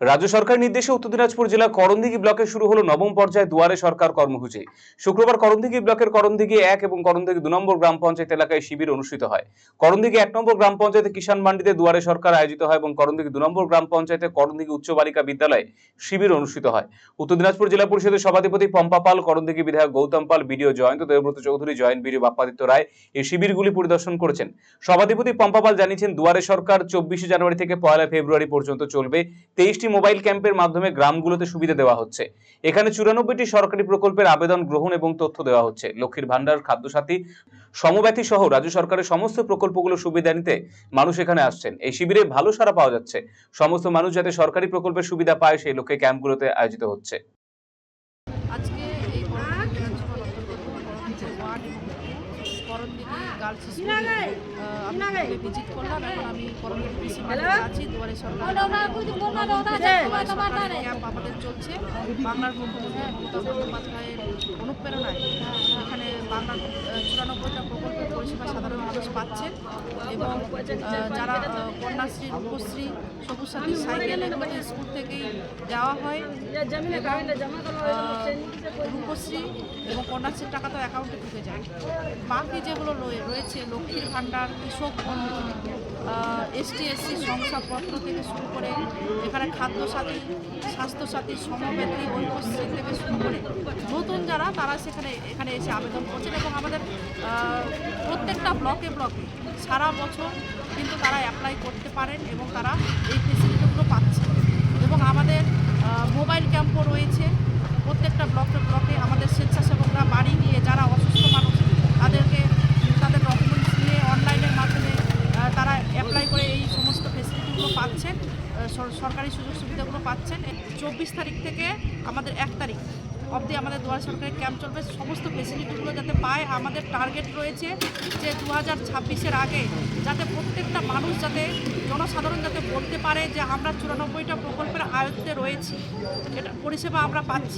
রাজ্য সরকার নির্দেশে উত্তর দিনাজপুর জেলা করণদিঘি ব্লকে শুরু হলো নবম পর্যায়ে দুয়ারে সরকার কর্মসূচি। শুক্রবার করণদিঘি ব্লকের করণদিঘি এক এবং করণদিঘি দু নম্বর গ্রাম পঞ্চায়েত এলাকায় শিবির অনুষ্ঠিত হয়। করণদিঘি এক নম্বর গ্রাম পঞ্চায়েতে কিষাণ মান্ডিতে দুয়ারে সরকার আয়োজিত হয় এবং করণদিঘি দু নম্বর গ্রাম পঞ্চায়েতে করণদিঘি উচ্চ বালিকা বিদ্যালয়ে শিবির অনুষ্ঠিত হয়। উত্তর দিনাজপুর জেলা পরিষদের সভাধিপতি পম্পা পাল, করণদিঘি বিধায়ক Goutam Pal, BDO Jayanta Debabrata Chowdhury, joint BDO Bappaditya Roy এই শিবিরগুলি পরিদর্শন করেছেন। সভাধিপতি পম্পা পাল জানিয়েছেন, দুয়ারে সরকার চব্বিশে জানুয়ারি থেকে পয়লা ফেব্রুয়ারি পর্যন্ত চলবে। তেইশটি মোবাইল ক্যাম্পের মাধ্যমে গ্রামগুলোতে সুবিধা দেওয়া হচ্ছে। এখানে চুরানব্বইটি সরকারি প্রকল্পের আবেদন গ্রহণ এবং তথ্য দেওয়া হচ্ছে। লক্ষ্মীর ভান্ডার খাদ্যসাথী, সমব্যথী সহ রাজ্য সরকারের সমস্ত প্রকল্পগুলো সুবিধা নিতে মানুষ এখানে আসছেন। এই শিবিরে ভালো সাড়া পাওয়া যাচ্ছে। সমস্ত মানুষ যাতে সরকারি প্রকল্পের সুবিধা পায়, সেই লক্ষ্যে ক্যাম্পগুলোতে আয়োজিত হচ্ছে। আজকে এই করণদিঘি গার্লস স্কুল আমি ভিজিট করলাম। এখন আমি করণদিঘি মাঠে আছি দুয়ারে সরকার। ক্যাম্প আমাদের চলছে। বাংলার মুখ্যমন্ত্রী মমতা বন্দ্যোপাধ্যায়ের অনুপ্রেরণায় এখানে বাংলার চুরানব্বইটা প্রকল্পের পরিষেবা সাধারণ মানুষ পাচ্ছেন এবং যারা কন্যাশ্রী রূপশ্রী সবুজ সাথী সাইকেল এগুলো স্কুল থেকেই দেওয়া হয়। রূপশ্রী এবং কন্যাশ্রীর টাকা তো অ্যাকাউন্টে ঢুকে যায়। বাকি যেগুলো রয়ে- রয়েছে, লক্ষ্মীর ভাণ্ডার, কৃষক বন্ধু এসটি এসসি শংসাপত্র থেকে শুরু করে এখানে খাদ্যসাথী, স্বাস্থ্যসাথী সমব্যথী ঐক্যশ্রী থেকে শুরু করে নতুন যারা, তারা সেখানে এখানে এসে আবেদন করছেন এবং আমাদের প্রত্যেকটা ব্লকে ব্লকে সারা বছর কিন্তু তারা অ্যাপ্লাই করতে পারেন এবং তারা এই ফেসিলিটিগুলো পাচ্ছেন এবং আমাদের আহ, মোবাইল ক্যাম্পও রয়েছে প্রত্যেকটা ব্লকে ব্লকে আমাদের স্বেচ্ছাসেবকরা বাড়ি গিয়ে যারা অসুস্থ মানুষ তাদেরকে তাদের ডকুমেন্টস নিয়ে অনলাইনের মাধ্যমে আহ, তারা অ্যাপ্লাই করে এই সমস্ত ফেসিলিটিগুলো পাচ্ছেন সরকারি সুযোগ সুবিধাগুলো পাচ্ছেন। চব্বিশ তারিখ থেকে আমাদের এক তারিখ অবধি আমাদের দুয়ার সরকারি ক্যাম্প চলবে। সমস্ত ফেসিলিটিগুলো যাতে পায়, আমাদের টার্গেট রয়েছে যে দু হাজার ছাব্বিশের আগে যাতে প্রত্যেকটা মানুষ যাতে, জনসাধারণ যাতে বলতে পারে যে আমরা চুরানব্বইটা প্রকল্পের আয়ত্তে রয়েছি। এটা পরিষেবা আমরা পাচ্ছি।